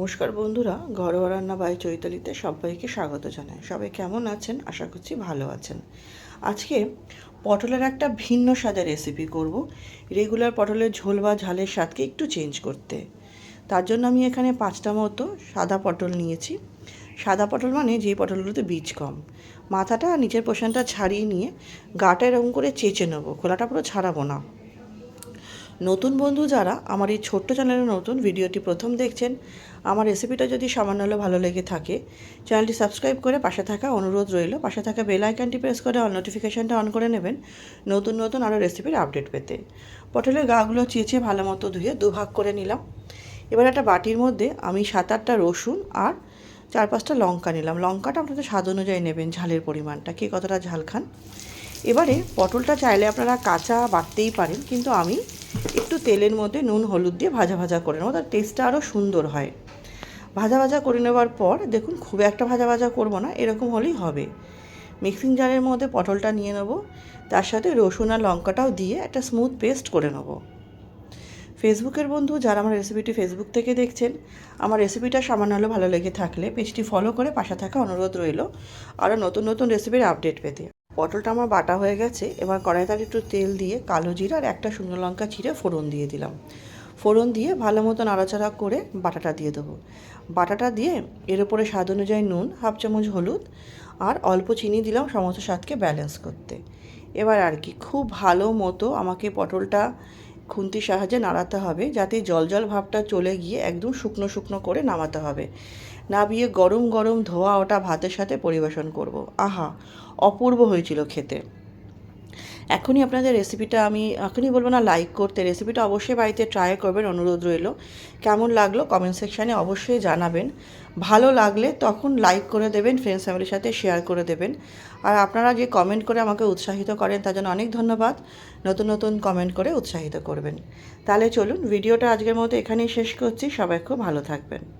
নমস্কার বন্ধুরা, ঘরোয়া রান্না বাই চৈতালিতে সবাইকে স্বাগত জানাই। সবাই কেমন আছেন? আশা করছি ভালো আছেন। আজকে পটলের একটা ভিন্ন স্বাদের রেসিপি করব। রেগুলার পটলের ঝোল বা ঝালের স্বাদকে একটু চেঞ্জ করতে। তার জন্য আমি এখানে পাঁচটা মতো সাদা পটল নিয়েছি। সাদা পটল মানে যেই পটলগুলোতে বীজ কম। মাথাটা নিচের পোষণটা ছাড়িয়ে নিয়ে গাটা এরকম করে চেঁচে নেব। খোলাটা পুরো ছাড়াবো না। নতুন বন্ধু যারা আমার এই ছোট্ট চ্যানেলে নতুন, ভিডিওটি প্রথম দেখছেন, আমার রেসিপিটা যদি সামান্য হলেও ভালো লেগে থাকে, চ্যানেলটি সাবস্ক্রাইব করে পাশে থাকা অনুরোধ রইল। পাশে থাকা বেল আইকনটি প্রেস করে অল নোটিফিকেশানটা অন করে নেবেন নতুন নতুন আরও রেসিপির আপডেট পেতে। পটলের গাগুলো চেঁচে ভালো মতো ধুয়ে দুভাগ করে নিলাম। এবার একটা বাটির মধ্যে আমি সাত আটটা রসুন আর চার পাঁচটা লঙ্কা নিলাম। লঙ্কাটা আপনাদের স্বাদ অনুযায়ী নেবেন, ঝালের পরিমাণটা। কে কতটা ঝাল খান? এবারে পটলটা চাইলে আপনারা কাঁচা বাটতেই পারেন, কিন্তু আমি একটু তেলের মধ্যে নুন, হলুদ দিয়ে ভাজা ভাজা করে নেব, তার টেস্টটা আরও সুন্দর হয়। ভাজা ভাজা করে নেওয়ার পর দেখুন, খুব একটা ভাজা ভাজা করব না, এরকম হলেই হবে। মিক্সিং জারের মধ্যে পটলটা নিয়ে নেব, তার সাথে রসুন আর লঙ্কাটাও দিয়ে একটা স্মুথ পেস্ট করে নেব। ফেসবুকের বন্ধু যারা আমার রেসিপিটি ফেসবুক থেকে দেখছেন, আমার রেসিপিটা সামান্য হলেও ভালো লেগে থাকলে পেজটি ফলো করে পাশে থাকা অনুরোধ রইল আরও নতুন নতুন রেসিপির আপডেট পেতে। পটলটা আমার বাটা হয়ে গেছে। এবার কড়াইতে একটু তেল দিয়ে কালো জিরা আর একটা শুকনো লঙ্কা ছিঁড়ে ফোড়ন দিয়ে দিলাম। ফোড়ন দিয়ে ভালো মতো নাড়াচাড়া করে বাটাটা দিয়ে দেবো। বাটাটা দিয়ে এর উপরে স্বাদ অনুযায়ী নুন, হাফ চামচ হলুদ আর অল্প চিনি দিলাম সমস্ত স্বাদকে ব্যালেন্স করতে। এবার আর কি, খুব ভালো মতো আমাকে পটলটা খুন্তির সাহায্যে নাড়াতে হবে যাতে জল জল ভাবটা চলে গিয়ে একদম শুকনো শুকনো করে নামাতে হবে। নামিয়ে গরম গরম ধোয়া ওটা ভাতের সাথে পরিবেশন করব। আহা, অপূর্ব হয়েছিল খেতে। এখনই আপনাদের রেসিপিটা আমি, এখনই বলব না লাইক করতে রেসিপিটা অবশ্যই বাড়িতে ট্রাই করবেন, অনুরোধ রইল। কেমন লাগল কমেন্ট সেকশানে অবশ্যই জানাবেন। ভালো লাগলে তখন লাইক করে দেবেন ফ্রেন্ডস ফ্যামিলির সাথে শেয়ার করে দেবেন। আর আপনারা যে কমেন্ট করে আমাকে উৎসাহিত করেন, তার জন্য অনেক ধন্যবাদ। নতুন নতুন কমেন্ট করে উৎসাহিত করবেন। তাহলে চলুন ভিডিওটা আজকের মতো এখানেই শেষ করছি। সবাই খুব ভালো থাকবেন।